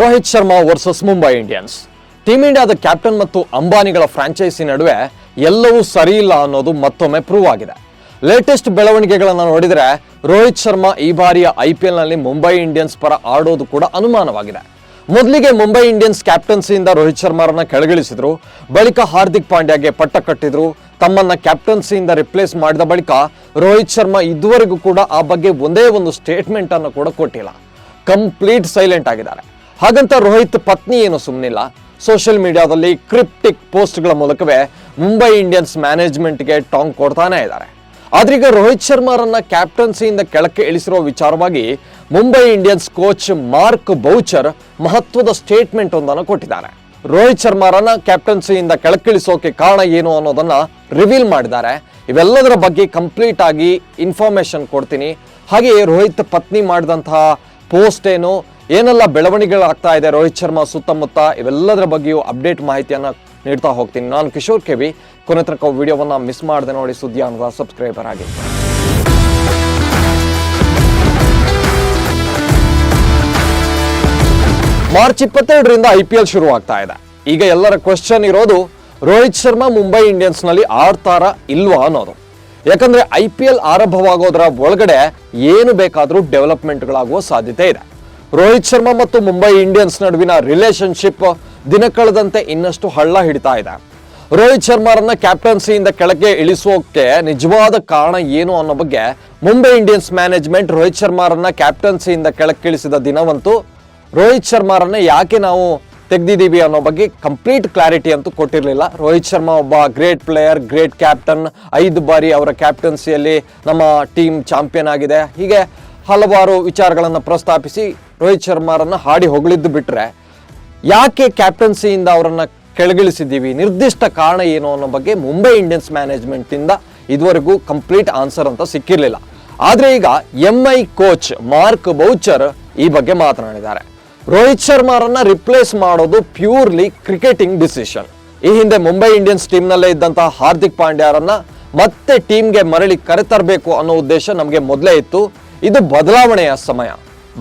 Rohit Sharma versus Mumbai Indians. Team ಇಂಡಿಯಾದ captain ಮತ್ತು ಅಂಬಾನಿಗಳ ಫ್ರಾಂಚೈಸಿ ನಡುವೆ ಎಲ್ಲವೂ ಸರಿ ಇಲ್ಲ ಅನ್ನೋದು ಮತ್ತೊಮ್ಮೆ ಪ್ರೂವ್ ಆಗಿದೆ. ಲೇಟೆಸ್ಟ್ ಬೆಳವಣಿಗೆಗಳನ್ನು ನೋಡಿದರೆ ರೋಹಿತ್ ಶರ್ಮಾ ಈ ಬಾರಿಯ ಐ ಪಿ ನಲ್ಲಿ ಮುಂಬೈ ಇಂಡಿಯನ್ಸ್ ಪರ ಆಡೋದು ಕೂಡ ಅನುಮಾನವಾಗಿದೆ. ಮೊದಲಿಗೆ ಮುಂಬೈ ಇಂಡಿಯನ್ಸ್ ಕ್ಯಾಪ್ಟನ್ಸಿಯಿಂದ ರೋಹಿತ್ ಶರ್ಮಾರನ್ನ ಕೆಳಗಿಳಿಸಿದ್ರು. ಬಳಿಕ ಹಾರ್ದಿಕ್ ಪಾಂಡ್ಯಗೆ ಪಟ್ಟ ಕಟ್ಟಿದ್ರು. ತಮ್ಮನ್ನ ಕ್ಯಾಪ್ಟನ್ಸಿಯಿಂದ ರಿಪ್ಲೇಸ್ ಮಾಡಿದ ಬಳಿಕ ರೋಹಿತ್ ಶರ್ಮಾ ಇದುವರೆಗೂ ಕೂಡ ಆ ಬಗ್ಗೆ ಒಂದೇ ಒಂದು ಸ್ಟೇಟ್ಮೆಂಟ್ ಅನ್ನು ಕೂಡ ಕೊಟ್ಟಿಲ್ಲ. ಕಂಪ್ಲೀಟ್ ಸೈಲೆಂಟ್ ಆಗಿದ್ದಾರೆ. ಹಾಗಂತ ರೋಹಿತ್ ಪತ್ನಿ ಏನು ಸುಮ್ಮನಿಲ್ಲ ಸೋಷಿಯಲ್ ಮೀಡಿಯಾದಲ್ಲಿ ಕ್ರಿಪ್ಟಿಕ್ ಪೋಸ್ಟ್ಗಳ ಮೂಲಕವೇ ಮುಂಬೈ ಇಂಡಿಯನ್ಸ್ ಮ್ಯಾನೇಜ್ಮೆಂಟ್ಗೆ ಟಾಂಗ್ ಕೊಡ್ತಾನೆ ಇದ್ದಾರೆ. ಆದ್ರೀಗ ರೋಹಿತ್ ಶರ್ಮಾರನ್ನ ಕ್ಯಾಪ್ಟನ್ಸಿಯಿಂದ ಕೆಳಕ್ಕೆ ಇಳಿಸಿರೋ ವಿಚಾರವಾಗಿ Mumbai Indians coach Mark Boucher ಮಹತ್ವದ ಸ್ಟೇಟ್ಮೆಂಟ್ ಒಂದನ್ನು ಕೊಟ್ಟಿದ್ದಾರೆ. ರೋಹಿತ್ ಶರ್ಮಾರನ್ನ ಕ್ಯಾಪ್ಟನ್ಸಿಯಿಂದ ಕೆಳಕ್ಕಿಳಿಸೋಕೆ ಕಾರಣ ಏನು ಅನ್ನೋದನ್ನ ರಿವೀಲ್ ಮಾಡಿದ್ದಾರೆ. ಇವೆಲ್ಲದರ ಬಗ್ಗೆ ಕಂಪ್ಲೀಟ್ ಆಗಿ ಇನ್ಫಾರ್ಮೇಶನ್ ಕೊಡ್ತೀನಿ. ಹಾಗೆಯೇ ರೋಹಿತ್ ಪತ್ನಿ ಮಾಡಿದಂತಹ ಪೋಸ್ಟ್ ಏನು, ಏನೆಲ್ಲ ಬೆಳವಣಿಗೆಗಳಾಗ್ತಾ ಇದೆ ರೋಹಿತ್ ಶರ್ಮಾ ಸುತ್ತಮುತ್ತ, ಇವೆಲ್ಲದರ ಬಗ್ಗೆಯೂ ಅಪ್ಡೇಟ್ ಮಾಹಿತಿಯನ್ನು ನೀಡ್ತಾ ಹೋಗ್ತೀನಿ. ನಾನು ಕಿಶೋರ್ ಕೆವಿ ಕೊನೆ ತನಕ ವಿಡಿಯೋವನ್ನು ಮಿಸ್ ಮಾಡದೆ ನೋಡಿ ಸುದ್ದಿ ಅನ್ನೋದ ಸಬ್ಸ್ಕ್ರೈಬರ್ ಆಗಿ. ಮಾರ್ಚ್ ಇಪ್ಪತ್ತೆರಡರಿಂದ ಐ ಪಿ ಎಲ್ ಶುರು ಆಗ್ತಾ ಇದೆ. ಈಗ ಎಲ್ಲರ ಕ್ವಶನ್ ಇರೋದು, ರೋಹಿತ್ ಶರ್ಮಾ ಮುಂಬೈ ಇಂಡಿಯನ್ಸ್ನಲ್ಲಿ ಆಡ್ತಾರ ಇಲ್ವಾ ಅನ್ನೋದು. ಯಾಕಂದ್ರೆ ಐ ಪಿ ಎಲ್ ಆರಂಭವಾಗೋದ್ರ ಒಳಗಡೆ ಏನು ಬೇಕಾದರೂ ಡೆವಲಪ್ಮೆಂಟ್ಗಳಾಗುವ ಸಾಧ್ಯತೆ ಇದೆ. ರೋಹಿತ್ ಶರ್ಮಾ ಮತ್ತು ಮುಂಬೈ ಇಂಡಿಯನ್ಸ್ ನಡುವಿನ ರಿಲೇಶನ್ಶಿಪ್ ದಿನ ಕಳೆದಂತೆ ಇನ್ನಷ್ಟು ಹಳ್ಳ ಹಿಡಿತಾ ಇದೆ. ರೋಹಿತ್ ಶರ್ಮಾರನ್ನ ಕ್ಯಾಪ್ಟನ್ಸಿಯಿಂದ ಕೆಳಗೆ ಇಳಿಸೋಕೆ ನಿಜವಾದ ಕಾರಣ ಏನು ಅನ್ನೋ ಬಗ್ಗೆ ಮುಂಬೈ ಇಂಡಿಯನ್ಸ್ ಮ್ಯಾನೇಜ್ಮೆಂಟ್ ರೋಹಿತ್ ಶರ್ಮಾರನ್ನ ಕ್ಯಾಪ್ಟನ್ಸಿಯಿಂದ ಕೆಳಕ್ಕಿಳಿಸಿದ ದಿನವಂತೂ ರೋಹಿತ್ ಶರ್ಮಾರನ್ನ ಯಾಕೆ ನಾವು ತೆಗ್ದಿದ್ದೀವಿ ಅನ್ನೋ ಬಗ್ಗೆ ಕಂಪ್ಲೀಟ್ ಕ್ಲಾರಿಟಿ ಅಂತೂ ಕೊಟ್ಟಿರಲಿಲ್ಲ. ರೋಹಿತ್ ಶರ್ಮಾ ಒಬ್ಬ ಗ್ರೇಟ್ ಪ್ಲೇಯರ್ ಗ್ರೇಟ್ ಕ್ಯಾಪ್ಟನ್ ಐದು ಬಾರಿ ಅವರ ಕ್ಯಾಪ್ಟನ್ಸಿಯಲ್ಲಿ ನಮ್ಮ ಟೀಮ್ ಚಾಂಪಿಯನ್ ಆಗಿದೆ. ಹೀಗೆ ಹಲವಾರು ವಿಚಾರಗಳನ್ನು ಪ್ರಸ್ತಾಪಿಸಿ ರೋಹಿತ್ ಶರ್ಮಾರನ್ನು ಹಾಡಿ ಹೊಗಳಿದ್ದು ಬಿಟ್ಟರೆ ಯಾಕೆ ಕ್ಯಾಪ್ಟನ್ಸಿಯಿಂದ ಅವರನ್ನು ಕೆಳಗಿಳಿಸಿದ್ದೀವಿ? ನಿರ್ದಿಷ್ಟ ಕಾರಣ ಏನು ಅನ್ನೋ ಬಗ್ಗೆ ಮುಂಬೈ ಇಂಡಿಯನ್ಸ್ ಮ್ಯಾನೇಜ್ಮೆಂಟಿಂದ ಇದುವರೆಗೂ ಕಂಪ್ಲೀಟ್ ಆನ್ಸರ್ ಅಂತ ಸಿಕ್ಕಿರಲಿಲ್ಲ. ಆದರೆ ಈಗ M I coach Mark Boucher ಈ ಬಗ್ಗೆ ಮಾತನಾಡಿದ್ದಾರೆ. ರೋಹಿತ್ ಶರ್ಮಾರನ್ನ ರಿಪ್ಲೇಸ್ ಮಾಡೋದು ಪ್ಯೂರ್ಲಿ ಕ್ರಿಕೆಟಿಂಗ್ ಡಿಸಿಷನ್ ಈ ಹಿಂದೆ ಮುಂಬೈ ಇಂಡಿಯನ್ಸ್ ಟೀಮ್ನಲ್ಲೇ ಇದ್ದಂತಹ ಹಾರ್ದಿಕ್ ಪಾಂಡ್ಯರನ್ನ ಮತ್ತೆ ಟೀಮ್ಗೆ ಮರಳಿ ಕರೆತರಬೇಕು ಅನ್ನೋ ಉದ್ದೇಶ ನಮಗೆ ಮೊದಲೇ ಇತ್ತು. ಇದು ಬದಲಾವಣೆಯ ಸಮಯ.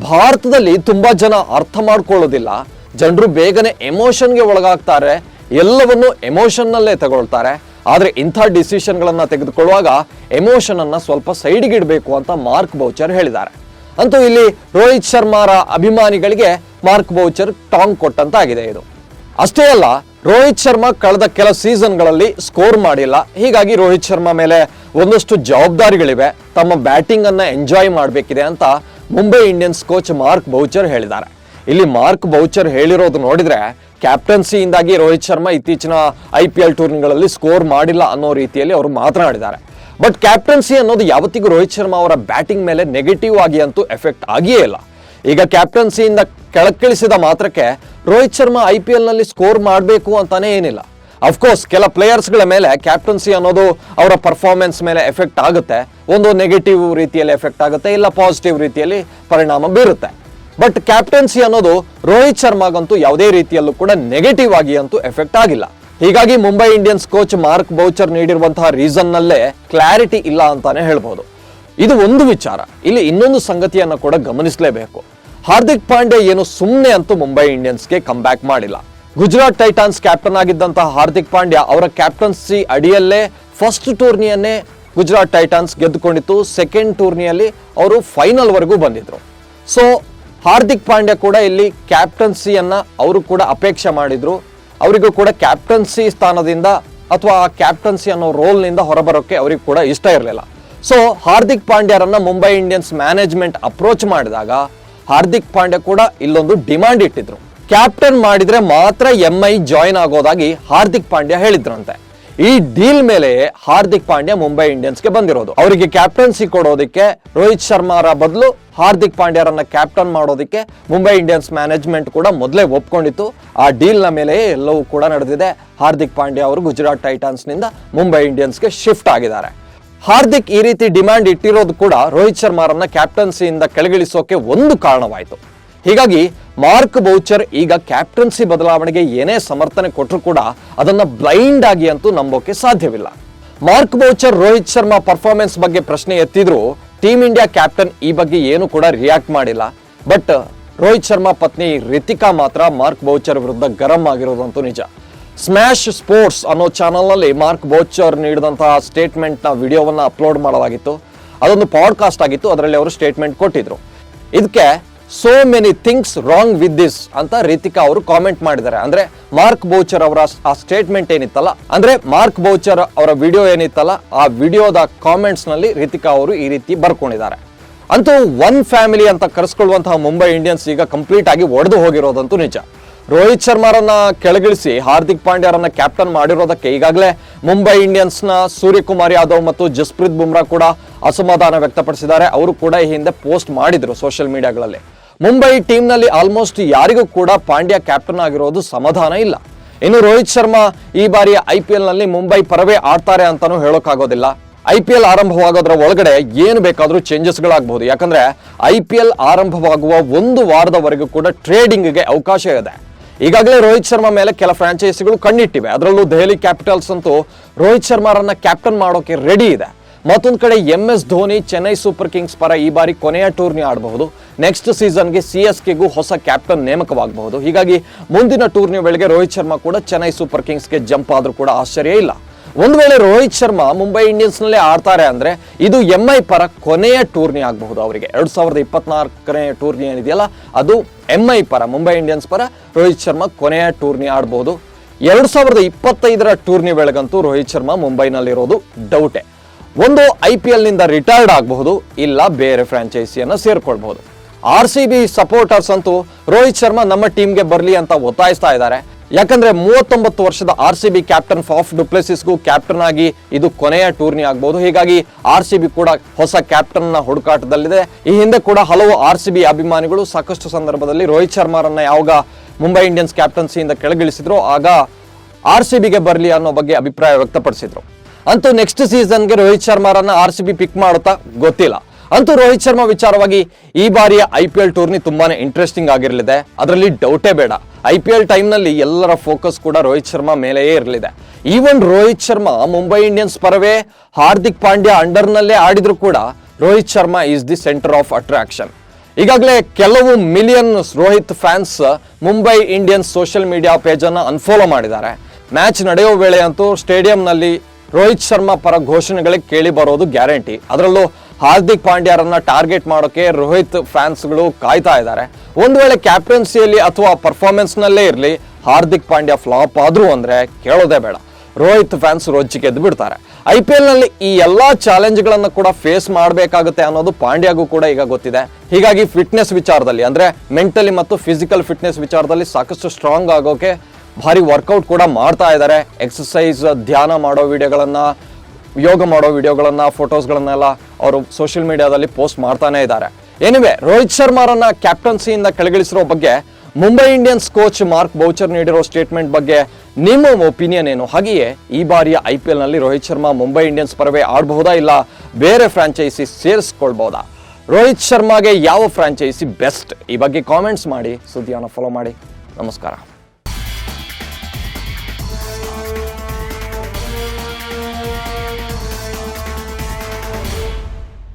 ಭಾರತದಲ್ಲಿ ತುಂಬಾ ಜನ ಅರ್ಥ ಮಾಡ್ಕೊಳ್ಳೋದಿಲ್ಲ. ಜನರು ಬೇಗನೆ ಎಮೋಷನ್ಗೆ ಒಳಗಾಗ್ತಾರೆ. ಎಲ್ಲವನ್ನು ಎಮೋಷನ್ನಲ್ಲೇ ತಗೊಳ್ತಾರೆ. ಆದರೆ ಇಂಥ ಡಿಸಿಷನ್ಗಳನ್ನು ತೆಗೆದುಕೊಳ್ಳುವಾಗ ಎಮೋಷನ್ ಅನ್ನ ಸ್ವಲ್ಪ ಸೈಡ್ಗಿಡಬೇಕು ಅಂತ ಮಾರ್ಕ್ ಬೌಚರ್ ಹೇಳಿದ್ದಾರೆ. ಅಂತೂ ಇಲ್ಲಿ ರೋಹಿತ್ ಶರ್ಮಾರ ಅಭಿಮಾನಿಗಳಿಗೆ ಮಾರ್ಕ್ ಬೌಚರ್ ಟಾಂಗ್ ಕೊಟ್ಟಂತಾಗಿದೆ ಇದು. ಅಷ್ಟೇ ಅಲ್ಲ, ರೋಹಿತ್ ಶರ್ಮಾ ಕಳೆದ ಕೆಲ ಸೀಸನ್ಗಳಲ್ಲಿ ಸ್ಕೋರ್ ಮಾಡಿಲ್ಲ. ಹೀಗಾಗಿ ರೋಹಿತ್ ಶರ್ಮಾ ಮೇಲೆ ಒಂದಷ್ಟು ಜವಾಬ್ದಾರಿಗಳಿವೆ. ತಮ್ಮ ಬ್ಯಾಟಿಂಗ್ ಅನ್ನ ಎಂಜಾಯ್ ಮಾಡಬೇಕಿದೆ ಅಂತ Mumbai Indians coach Mark Boucher ಹೇಳಿದ್ದಾರೆ. ಇಲ್ಲಿ ಮಾರ್ಕ್ ಬೌಚರ್ ಹೇಳಿರೋದು ನೋಡಿದ್ರೆ, ಕ್ಯಾಪ್ಟನ್ಸಿಯಿಂದಾಗಿ ರೋಹಿತ್ ಶರ್ಮಾ ಇತ್ತೀಚಿನ ಐ ಪಿ ಎಲ್ ಟೂರ್ನಿಗಳಲ್ಲಿ ಸ್ಕೋರ್ ಮಾಡಿಲ್ಲ ಅನ್ನೋ ರೀತಿಯಲ್ಲಿ ಅವರು ಮಾತನಾಡಿದ್ದಾರೆ. ಬಟ್ ಕ್ಯಾಪ್ಟನ್ಸಿ ಅನ್ನೋದು ಯಾವತ್ತಿಗೂ ರೋಹಿತ್ ಶರ್ಮಾ ಅವರ ಬ್ಯಾಟಿಂಗ್ ಮೇಲೆ ನೆಗೆಟಿವ್ ಆಗಿ ಅಂತೂ ಎಫೆಕ್ಟ್ ಆಗಿಯೇ ಇಲ್ಲ. ಈಗ ಕ್ಯಾಪ್ಟನ್ಸಿಯಿಂದ ಕೆಳಕ್ಕಿಳಿಸಿದ ಮಾತ್ರಕ್ಕೆ ರೋಹಿತ್ ಶರ್ಮಾ ಐ ಪಿ ಎಲ್ನಲ್ಲಿ ಸ್ಕೋರ್ ಮಾಡಬೇಕು ಅಂತಾನೆ ಏನಿಲ್ಲ. ಅಫ್ಕೋರ್ಸ್ ಕೆಲ ಪ್ಲೇಯರ್ಸ್ಗಳ ಮೇಲೆ ಕ್ಯಾಪ್ಟನ್ಸಿ ಅನ್ನೋದು ಅವರ ಪರ್ಫಾರ್ಮೆನ್ಸ್ ಮೇಲೆ ಎಫೆಕ್ಟ್ ಆಗುತ್ತೆ. ಒಂದು ನೆಗೆಟಿವ್ ರೀತಿಯಲ್ಲಿ ಎಫೆಕ್ಟ್ ಆಗುತ್ತೆ, ಇಲ್ಲ ಪಾಸಿಟಿವ್ ರೀತಿಯಲ್ಲಿ ಪರಿಣಾಮ ಬೀರುತ್ತೆ. ಬಟ್ ಕ್ಯಾಪ್ಟನ್ಸಿ ಅನ್ನೋದು ರೋಹಿತ್ ಶರ್ಮಾಗಂತೂ ಯಾವುದೇ ರೀತಿಯಲ್ಲೂ ಕೂಡ ನೆಗೆಟಿವ್ ಆಗಿ ಅಂತೂ ಎಫೆಕ್ಟ್ ಆಗಿಲ್ಲ. ಹೀಗಾಗಿ Mumbai Indians coach Mark Boucher ನೀಡಿರುವಂತಹ ರೀಸನ್ನಲ್ಲೇ ಕ್ಲಾರಿಟಿ ಇಲ್ಲ ಅಂತಾನೆ ಹೇಳ್ಬೋದು. ಇದು ಒಂದು ವಿಚಾರ. ಇಲ್ಲಿ ಇನ್ನೊಂದು ಸಂಗತಿಯನ್ನು ಕೂಡ ಗಮನಿಸಲೇಬೇಕು. ಹಾರ್ದಿಕ್ ಪಾಂಡೆ ಏನು ಸುಮ್ಮನೆ ಅಂತೂ ಮುಂಬೈ ಇಂಡಿಯನ್ಸ್ಗೆ ಕಮ್ ಬ್ಯಾಕ್ ಮಾಡಿಲ್ಲ. ಗುಜರಾತ್ ಟೈಟಾನ್ಸ್ ಕ್ಯಾಪ್ಟನ್ ಆಗಿದ್ದಂತಹ ಹಾರ್ದಿಕ್ ಪಾಂಡ್ಯ ಅವರ ಕ್ಯಾಪ್ಟನ್ಸಿ ಅಡಿಯಲ್ಲೇ ಫಸ್ಟ್ ಟೂರ್ನಿಯನ್ನೇ ಗುಜರಾತ್ ಟೈಟಾನ್ಸ್ ಗೆದ್ದುಕೊಂಡಿತ್ತು. ಸೆಕೆಂಡ್ ಟೂರ್ನಿಯಲ್ಲಿ ಅವರು ಫೈನಲ್ ವರೆಗೂ ಬಂದಿದ್ರು. ಸೊ ಹಾರ್ದಿಕ್ ಪಾಂಡ್ಯ ಕೂಡ ಇಲ್ಲಿ ಕ್ಯಾಪ್ಟನ್ಸಿಯನ್ನ ಅವರು ಕೂಡ ಅಪೇಕ್ಷೆ ಮಾಡಿದ್ರು. ಅವರಿಗೂ ಕೂಡ ಕ್ಯಾಪ್ಟನ್ಸಿ ಸ್ಥಾನದಿಂದ ಅಥವಾ ಆ ಕ್ಯಾಪ್ಟನ್ಸಿ ಅನ್ನೋ ರೋಲ್ನಿಂದ ಹೊರಬರೋಕ್ಕೆ ಅವರಿಗೆ ಕೂಡ ಇಷ್ಟ ಇರಲಿಲ್ಲ. ಸೊ ಹಾರ್ದಿಕ್ ಪಾಂಡ್ಯರನ್ನ ಮುಂಬೈ ಇಂಡಿಯನ್ಸ್ ಮ್ಯಾನೇಜ್ಮೆಂಟ್ ಅಪ್ರೋಚ್ ಮಾಡಿದಾಗ ಹಾರ್ದಿಕ್ ಪಾಂಡ್ಯ ಕೂಡ ಇಲ್ಲೊಂದು ಡಿಮಾಂಡ್ ಇಟ್ಟಿದ್ರು. ಕ್ಯಾಪ್ಟನ್ ಮಾಡಿದ್ರೆ ಮಾತ್ರ ಎಂ ಐ ಜಾಯಿನ್ ಆಗೋದಾಗಿ ಹಾರ್ದಿಕ್ ಪಾಂಡ್ಯ ಹೇಳಿದ್ರಂತೆ. ಈ ಡೀಲ್ ಮೇಲೆ ಹಾರ್ದಿಕ್ ಪಾಂಡ್ಯ ಮುಂಬೈ ಇಂಡಿಯನ್ಸ್ಗೆ ಬಂದಿರೋದು. ಅವರಿಗೆ ಕ್ಯಾಪ್ಟನ್ಸಿ ಕೊಡೋದಕ್ಕೆ ರೋಹಿತ್ ಶರ್ಮಾರ ಬದಲು ಹಾರ್ದಿಕ್ ಪಾಂಡ್ಯರನ್ನ ಕ್ಯಾಪ್ಟನ್ ಮಾಡೋದಕ್ಕೆ ಮುಂಬೈ ಇಂಡಿಯನ್ಸ್ ಮ್ಯಾನೇಜ್ಮೆಂಟ್ ಕೂಡ ಮೊದಲೇ ಒಪ್ಕೊಂಡಿತ್ತು. ಆ ಡೀಲ್ನ ಮೇಲೆ ಎಲ್ಲವೂ ಕೂಡ ನಡೆದಿದೆ. ಹಾರ್ದಿಕ್ ಪಾಂಡ್ಯ ಅವರು ಗುಜರಾತ್ ಟೈಟಾನ್ಸ್ನಿಂದ ಮುಂಬೈ ಇಂಡಿಯನ್ಸ್ಗೆ ಶಿಫ್ಟ್ ಆಗಿದ್ದಾರೆ. ಹಾರ್ದಿಕ್ ಈ ರೀತಿ ಡಿಮ್ಯಾಂಡ್ ಇಟ್ಟಿರೋದು ಕೂಡ ರೋಹಿತ್ ಶರ್ಮಾರನ್ನ ಕ್ಯಾಪ್ಟನ್ಸಿಯಿಂದ ಕೆಳಗಿಳಿಸೋಕೆ ಒಂದು ಕಾರಣವಾಯಿತು. ಹೀಗಾಗಿ ಮಾರ್ಕ್ ಬೌಚರ್ ಈಗ ಕ್ಯಾಪ್ಟನ್ಸಿ ಬದಲಾವಣೆಗೆ ಏನೇ ಸಮರ್ಥನೆ ಕೊಟ್ಟರು ಕೂಡ ಅದನ್ನ ಬ್ಲೈಂಡ್ ಆಗಿ ಅಂತೂ ನಂಬೋಕೆ ಸಾಧ್ಯವಿಲ್ಲ. Mark Boucher, Rohit Sharma performance ಬಗ್ಗೆ ಪ್ರಶ್ನೆ ಎತ್ತಿದ್ರು ಟೀಮ್ ಇಂಡಿಯಾ ಕ್ಯಾಪ್ಟನ್ ಈ ಬಗ್ಗೆ ಏನು ಕೂಡ ರಿಯಾಕ್ಟ್ ಮಾಡಿಲ್ಲ. ಬಟ್ ರೋಹಿತ್ ಶರ್ಮಾ ಪತ್ನಿ ರಿತಿಕಾ ಮಾತ್ರ ಮಾರ್ಕ್ ಬೌಚರ್ ವಿರುದ್ಧ ಗರಂ ಆಗಿರೋದಂತೂ ನಿಜ. ಸ್ಮ್ಯಾಶ್ ಸ್ಪೋರ್ಟ್ಸ್ ಅನ್ನೋ ಚಾನಲ್ನಲ್ಲಿ ಮಾರ್ಕ್ ಬೌಚರ್ ನೀಡಿದಂತಹ ಸ್ಟೇಟ್ಮೆಂಟ್ನ ವಿಡಿಯೋವನ್ನು ಅಪ್ಲೋಡ್ ಮಾಡಲಾಗಿತ್ತು. ಅದೊಂದು ಪಾಡ್ಕಾಸ್ಟ್ ಆಗಿತ್ತು, ಅದರಲ್ಲಿ ಅವರು ಸ್ಟೇಟ್ಮೆಂಟ್ ಕೊಟ್ಟಿದ್ರು. ಇದಕ್ಕೆ so many things wrong with this ಅಂತ ರೀತಿಕಾ ಅವರು ಕಾಮೆಂಟ್ ಮಾಡಿದ್ದಾರೆ. ಅಂದ್ರೆ ಮಾರ್ಕ್ ಬೌಚರ್ ಅವರ ಆ ಸ್ಟೇಟ್ಮೆಂಟ್ ಏನಿತ್ತಲ್ಲ? ಅಂದ್ರೆ ಮಾರ್ಕ್ ಬೌಚರ್ ಅವರ ವಿಡಿಯೋ ಏನಿತ್ತಲ್ಲ? ಆ ವಿಡಿಯೋದ ಕಾಮೆಂಟ್ಸ್ನಲ್ಲಿ ರೀತಿಕಾ ಅವರು ಈ ರೀತಿ ಬರ್ಕೊಂಡಿದ್ದಾರೆ. ಅಂತೂ ಒನ್ ಫ್ಯಾಮಿಲಿ ಅಂತ ಕರೆಸ್ಕೊಳ್ಳುವಂತಹ ಮುಂಬೈ ಇಂಡಿಯನ್ಸ್ ಈಗ ಕಂಪ್ಲೀಟ್ ಆಗಿ ಒಡೆದು ಹೋಗಿರೋದಂತೂ ನಿಜ. ರೋಹಿತ್ ಶರ್ಮಾರನ್ನ ಕೆಳಗಿಳಿಸಿ ಹಾರ್ದಿಕ್ ಪಾಂಡ್ಯರನ್ನ ಕ್ಯಾಪ್ಟನ್ ಮಾಡಿರೋದಕ್ಕೆ ಈಗಾಗಲೇ ಮುಂಬೈ ಇಂಡಿಯನ್ಸ್ನ ಸೂರ್ಯಕುಮಾರ್ ಯಾದವ್ ಮತ್ತು ಜಸ್ಪ್ರೀತ್ ಬುಮ್ರಾ ಕೂಡ ಅಸಮಾಧಾನ ವ್ಯಕ್ತಪಡಿಸಿದ್ದಾರೆ. ಅವರು ಕೂಡ ಈ ಹಿಂದೆ ಪೋಸ್ಟ್ ಮಾಡಿದ್ರು ಸೋಷಿಯಲ್ ಮೀಡಿಯಾಗಳಲ್ಲಿ. ಮುಂಬೈ ಟೀಮ್ನಲ್ಲಿ ಆಲ್ಮೋಸ್ಟ್ ಯಾರಿಗೂ ಕೂಡ ಪಾಂಡ್ಯ ಕ್ಯಾಪ್ಟನ್ ಆಗಿರೋದು ಸಮಾಧಾನ ಇಲ್ಲ. ಇನ್ನು ರೋಹಿತ್ ಶರ್ಮಾ ಈ ಬಾರಿ ಐ ಪಿ ಎಲ್ನಲ್ಲಿ ಮುಂಬೈ ಪರವೇ ಆಡ್ತಾರೆ ಅಂತಾನೂ ಹೇಳೋಕ್ಕಾಗೋದಿಲ್ಲ ಐ ಪಿ ಎಲ್ ಆರಂಭವಾಗೋದ್ರ ಒಳಗಡೆ ಏನು ಬೇಕಾದರೂ ಚೇಂಜಸ್ಗಳಾಗಬಹುದು ಯಾಕಂದರೆ ಐ ಪಿ ಎಲ್ ಆರಂಭವಾಗುವ ಒಂದು ವಾರದವರೆಗೂ ಕೂಡ ಟ್ರೇಡಿಂಗ್ಗೆ ಅವಕಾಶ ಇದೆ. ಈಗಾಗಲೇ ರೋಹಿತ್ ಶರ್ಮಾ ಮೇಲೆ ಕೆಲ ಫ್ರಾಂಚೈಸಿಗಳು ಕಣ್ಣಿಟ್ಟಿವೆ. ಅದರಲ್ಲೂ ದೆಹಲಿ ಕ್ಯಾಪಿಟಲ್ಸ್ ಅಂತೂ ರೋಹಿತ್ ಶರ್ಮಾರನ್ನ ಕ್ಯಾಪ್ಟನ್ ಮಾಡೋಕೆ ರೆಡಿ ಇದೆ. ಮತ್ತೊಂದು ಕಡೆ M S Dhoni Chennai super kings ಪರ ಈ ಬಾರಿ ಕೊನೆಯ ಟೂರ್ನಿ ಆಡಬಹುದು. ನೆಕ್ಸ್ಟ್ ಸೀಸನ್ಗೆ ಸಿ ಎಸ್ ಕೆಗೂ ಹೊಸ ಕ್ಯಾಪ್ಟನ್ ನೇಮಕವಾಗಬಹುದು. ಹೀಗಾಗಿ ಮುಂದಿನ ಟೂರ್ನಿ ವೇಳೆಗೆ ರೋಹಿತ್ ಶರ್ಮಾ ಕೂಡ ಚೆನ್ನೈ ಸೂಪರ್ ಕಿಂಗ್ಸ್ಗೆ ಜಂಪ್ ಆದರೂ ಕೂಡ ಆಶ್ಚರ್ಯ ಇಲ್ಲ. ಒಂದು ವೇಳೆ ರೋಹಿತ್ ಶರ್ಮಾ ಮುಂಬೈ ಇಂಡಿಯನ್ಸ್ನಲ್ಲೇ ಆಡ್ತಾರೆ ಅಂದ್ರೆ ಇದು ಎಂ ಐ ಪರ ಕೊನೆಯ ಟೂರ್ನಿ ಆಗಬಹುದು ಅವರಿಗೆ. ಎರಡು ಸಾವಿರದ ಇಪ್ಪತ್ನಾಲ್ಕನೇ ಟೂರ್ನಿ ಏನಿದೆಯಲ್ಲ, ಅದು ಎಂ ಐ ಪರ, ಮುಂಬೈ ಇಂಡಿಯನ್ಸ್ ಪರ ರೋಹಿತ್ ಶರ್ಮಾ ಕೊನೆಯ ಟೂರ್ನಿ ಆಡಬಹುದು. ಎರಡು ಸಾವಿರದ ಇಪ್ಪತ್ತೈದರ ಟೂರ್ನಿ ವೇಳೆಗಂತೂ ರೋಹಿತ್ ಶರ್ಮಾ ಮುಂಬೈನಲ್ಲಿರೋದು ಡೌಟೆ. ಒಂದು ಐ ಪಿ ಎಲ್ನಿಂದ ರಿಟೈರ್ಡ್ ಆಗಬಹುದು, ಇಲ್ಲ ಬೇರೆ ಫ್ರಾಂಚೈಸಿಯನ್ನು ಸೇರ್ಕೊಳ್ಬಹುದು. ಆರ್ ಸಿ ಬಿ ಸಪೋರ್ಟರ್ಸ್ ಅಂತೂ ರೋಹಿತ್ ಶರ್ಮಾ ನಮ್ಮ ಟೀಮ್ಗೆ ಬರಲಿ ಅಂತ ಒತ್ತಾಯಿಸ್ತಾ ಇದ್ದಾರೆ. ಯಾಕಂದ್ರೆ ಮೂವತ್ತೊಂಬತ್ತು ವರ್ಷದ R C B captain Faf ಡುಪ್ಲೆಸಿಸ್ಗೂ captain ಆಗಿ ಇದು ಕೊನೆಯ ಟೂರ್ನಿ ಆಗಬಹುದು ಹೀಗಾಗಿ ಆರ್ ಸಿ ಬಿ ಕೂಡ ಹೊಸ ಕ್ಯಾಪ್ಟನ್ನ ಹುಡುಕಾಟದಲ್ಲಿದೆ. ಈ ಹಿಂದೆ ಕೂಡ ಹಲವು ಆರ್ ಸಿ ಬಿ ಅಭಿಮಾನಿಗಳು ಸಾಕಷ್ಟು ಸಂದರ್ಭದಲ್ಲಿ ರೋಹಿತ್ ಶರ್ಮಾರನ್ನ ಯಾವಾಗ ಮುಂಬೈ ಇಂಡಿಯನ್ಸ್ ಕ್ಯಾಪ್ಟನ್ಸಿಯಿಂದ ಕೆಳಗಿಳಿಸಿದ್ರು, ಆಗ ಆರ್ ಸಿ ಬಿಗೆ ಬರಲಿ ಅನ್ನೋ ಬಗ್ಗೆ ಅಭಿಪ್ರಾಯ ವ್ಯಕ್ತಪಡಿಸಿದ್ರು. ಅಂತೂ ನೆಕ್ಸ್ಟ್ ಸೀಸನ್ಗೆ ರೋಹಿತ್ ಶರ್ಮಾರನ್ನ ಆರ್ ಸಿ ಬಿ ಪಿಕ್ ಮಾಡುತ್ತಾ ಗೊತ್ತಿಲ್ಲ. ಅಂತೂ ರೋಹಿತ್ ಶರ್ಮಾ ವಿಚಾರವಾಗಿ ಈ ಬಾರಿಯ ಐ ಪಿ ಎಲ್ ಟೂರ್ನಿ ತುಂಬಾನೇ ಇಂಟ್ರೆಸ್ಟಿಂಗ್ ಆಗಿರಲಿದೆ. ಅದರಲ್ಲಿ ಡೌಟೇ ಬೇಡ. ಐ ಪಿ ಎಲ್ ಟೈಮ್ನಲ್ಲಿ ಎಲ್ಲರ ಫೋಕಸ್ ಕೂಡ ರೋಹಿತ್ ಶರ್ಮಾ ಮೇಲೆಯೇ ಇರಲಿದೆ. ಈವನ್ ರೋಹಿತ್ ಶರ್ಮಾ ಮುಂಬೈ ಇಂಡಿಯನ್ಸ್ ಪರವೇ ಹಾರ್ದಿಕ್ ಪಾಂಡ್ಯ ಅಂಡರ್ನಲ್ಲೇ ಆಡಿದ್ರು ಕೂಡ Rohit Sharma is the center of attraction ಈಗಾಗಲೇ ಕೆಲವು million Rohit fans Mumbai Indians social media ಪೇಜನ್ನು unfollow ಮಾಡಿದ್ದಾರೆ. ಮ್ಯಾಚ್ ನಡೆಯೋ ವೇಳೆ ಅಂತೂ ಸ್ಟೇಡಿಯಂನಲ್ಲಿ ರೋಹಿತ್ ಶರ್ಮಾ ಪರ ಘೋಷಣೆಗಳಿಗೆ ಕೇಳಿ ಬರೋದು ಗ್ಯಾರಂಟಿ ಅದರಲ್ಲೂ ಹಾರ್ದಿಕ್ ಪಾಂಡ್ಯರನ್ನ ಟಾರ್ಗೆಟ್ ಮಾಡೋಕೆ ರೋಹಿತ್ ಫ್ಯಾನ್ಸ್ಗಳು ಕಾಯ್ತಾ ಇದ್ದಾರೆ. ಒಂದು ವೇಳೆ ಕ್ಯಾಪ್ಟನ್ಸಿಯಲ್ಲಿ ಅಥವಾ ಪರ್ಫಾರ್ಮೆನ್ಸ್ನಲ್ಲೇ ಇರಲಿ, ಹಾರ್ದಿಕ್ ಪಾಂಡ್ಯ ಫ್ಲಾಪ್ ಆದರೂ ಅಂದ್ರೆ ಕೇಳೋದೇ ಬೇಡ. ರೋಹಿತ್ ಫ್ಯಾನ್ಸ್ ರೋಜಿಗೆದ್ದು ಬಿಡ್ತಾರೆ. ಐ ಪಿ ಎಲ್ನಲ್ಲಿ ಈ ಎಲ್ಲಾ ಚಾಲೆಂಜ್ಗಳನ್ನು ಕೂಡ ಫೇಸ್ ಮಾಡಬೇಕಾಗುತ್ತೆ ಅನ್ನೋದು ಪಾಂಡ್ಯಗೂ ಕೂಡ ಈಗ ಗೊತ್ತಿದೆ. ಹೀಗಾಗಿ ಫಿಟ್ನೆಸ್ ವಿಚಾರದಲ್ಲಿ ಅಂದ್ರೆ ಮೆಂಟಲಿ ಮತ್ತು ಫಿಸಿಕಲ್ ಫಿಟ್ನೆಸ್ ವಿಚಾರದಲ್ಲಿ ಸಾಕಷ್ಟು ಸ್ಟ್ರಾಂಗ್ ಆಗೋಕೆ ಭಾರಿ ವರ್ಕೌಟ್ ಕೂಡ ಮಾಡ್ತಾ ಇದ್ದಾರೆ. ಎಕ್ಸಸೈಸ್ ಧ್ಯಾನ ಮಾಡೋ ವಿಡಿಯೋಗಳನ್ನ ಯೋಗ ಮಾಡೋ ವಿಡಿಯೋಗಳನ್ನ, ಫೋಟೋಸ್ಗಳನ್ನೆಲ್ಲ ಅವರು ಸೋಷಿಯಲ್ ಮೀಡಿಯಾದಲ್ಲಿ ಪೋಸ್ಟ್ ಮಾಡ್ತಾನೆ ಇದ್ದಾರೆ. ಏನಿವೆ ರೋಹಿತ್ ಶರ್ಮಾರನ್ನ ಕ್ಯಾಪ್ಟನ್ಸಿಯಿಂದ ಕೆಳಗಿಳಿಸಿರೋ ಬಗ್ಗೆ Mumbai Indians coach Mark Boucher ನೀಡಿರೋ statement ಬಗ್ಗೆ ನಿಮ್ಮ ಒಪಿನಿಯನ್ ಏನು? ಹಾಗೆಯೇ ಈ ಬಾರಿಯ ಐ ಪಿ ಎಲ್ನಲ್ಲಿ ರೋಹಿತ್ ಶರ್ಮಾ ಮುಂಬೈ ಇಂಡಿಯನ್ಸ್ ಪರವೇ ಆಡಬಹುದಾ ಇಲ್ಲ ಬೇರೆ ಫ್ರಾಂಚೈಸಿ ಸೇರಿಸ್ಕೊಳ್ಬಹುದಾ? ರೋಹಿತ್ ಶರ್ಮಾಗೆ ಯಾವ ಫ್ರಾಂಚೈಸಿ ಬೆಸ್ಟ್? ಈ ಬಗ್ಗೆ ಕಾಮೆಂಟ್ಸ್ ಮಾಡಿ, ಸುದ್ದಿಯನ್ನು ಫಾಲೋ ಮಾಡಿ. ನಮಸ್ಕಾರ.